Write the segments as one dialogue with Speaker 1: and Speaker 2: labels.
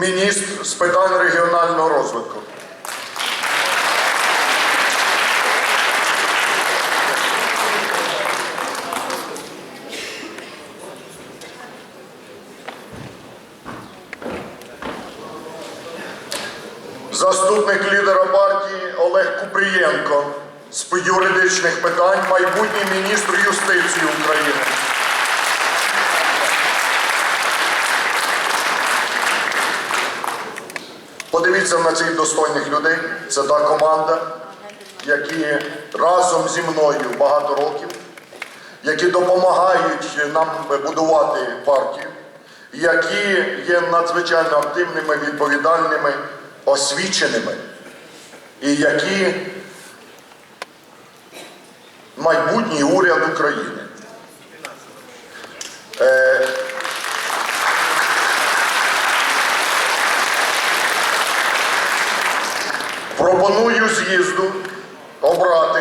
Speaker 1: міністр з питань регіонального розвитку. Заступник лідера партії Олег Купрієнко з юридичних питань, майбутній міністр юстиції України. Подивіться на цих достойних людей. Це та команда, які разом зі мною багато років, які допомагають нам будувати партію, які є надзвичайно активними, відповідальними, освіченими, і які майбутній уряд України. Пропоную з'їзду обрати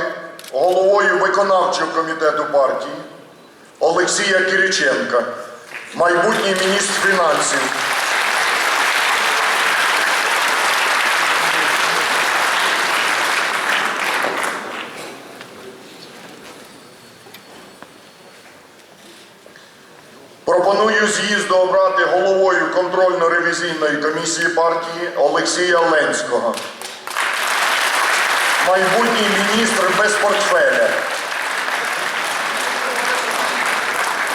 Speaker 1: головою виконавчого комітету партії Олексія Кириченка, майбутній міністр фінансів. Пропоную з'їзду обрати головою контрольно-ревізійної комісії партії Олексія Ленського. Майбутній міністр без портфеля.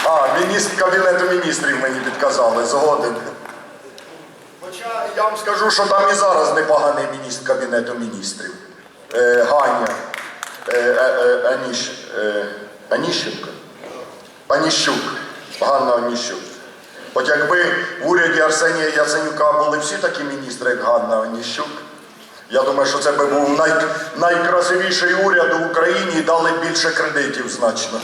Speaker 1: А, міністр Кабінету міністрів мені підказали, згоден. Хоча я вам скажу, що там і зараз непоганий міністр Кабінету міністрів. Е, Ганя е, е, е, Аніш, е, Аніщенко. Аніщук. Ганна Аніщук. От якби в уряді Арсенія Яценюка були всі такі міністри, як Ганна Аніщук, я думаю, що це би був най, найкрасивіший уряд в Україні і дали більше кредитів значно.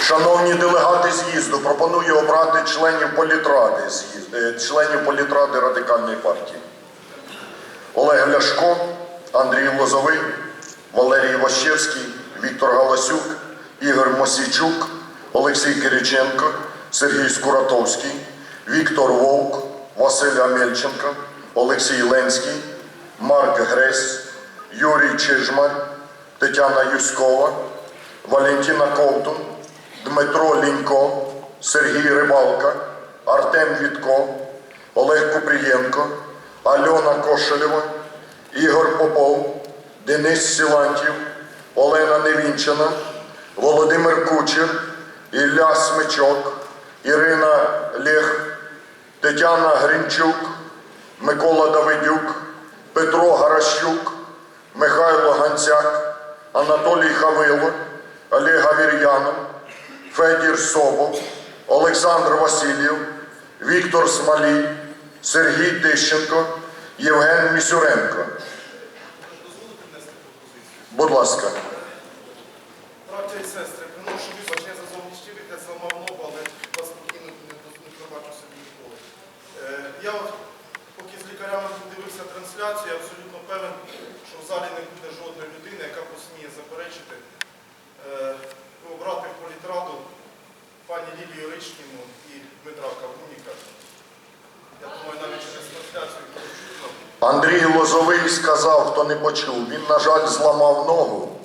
Speaker 1: Шановні делегати з'їзду, пропоную обрати членів політради, е, членів політради Радикальної партії. Олег Ляшко, Андрій Лозовий, Валерій Ващевський, Віктор Галасюк, Ігор Мосійчук, Олексій Кириченко, Сергій Скуратовський, Віктор Вовк, Василь Амельченко, Олексій Ленський, Марк Гресь, Юрій Чижмар, Тетяна Юськова, Валентина Ковтун, Дмитро Лінько, Сергій Рибалка, Артем Вітко, Олег Купрієнко, Альона Кошелєва, Ігор Попов, Денис Сілантів, Олена Невінчина, Володимир Кучер, Ілля Смичок, Ірина Лех, Тетяна Гринчук, Микола Давидюк, Петро Гаращук, Михайло Ганцяк, Анатолій Хавило, Олег Авір'янов, Федір Собов, Олександр Васильєв, Віктор Смалій, Сергій Тищенко, Євген Місюренко. Будь ласка.
Speaker 2: Браття і сестри, приношу вибачення за зовнішній вигляд, зламав ногу, але вас спокійно не, не пробачу собі ніколи. Е, я от, поки з лікарями тут дивився трансляцію, я абсолютно певен, що в залі не буде жодної людини, яка посміє заперечити е, обрати в політраду пані Лілію Ричкіну і Дмитра Кавуніка. Я думаю, навіть через трансляцію буде чутно.
Speaker 1: Андрій Лозовий сказав, хто не почув, він, на жаль, зламав ногу,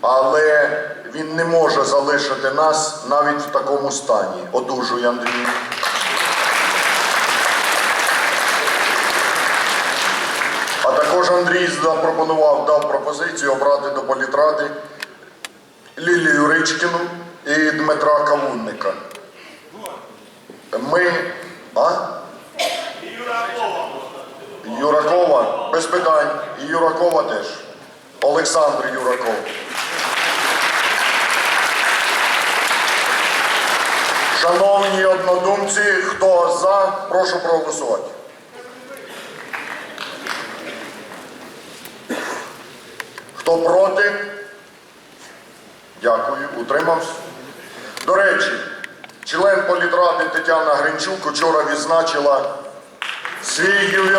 Speaker 1: але він не може залишити нас навіть в такому стані. Одужуй, Андрій. А також Андрій запропонував, дав пропозицію обрати до політради Лілію Ричкіну і Дмитра Кавунника. Ми. А? Юракова, без питань. І Юракова теж. Олександр Юраков. Шановні однодумці, хто за, прошу проголосувати. Хто проти? Дякую. Утримався. До речі, член політради Тетяна Гринчук учора відзначила свій ювілей.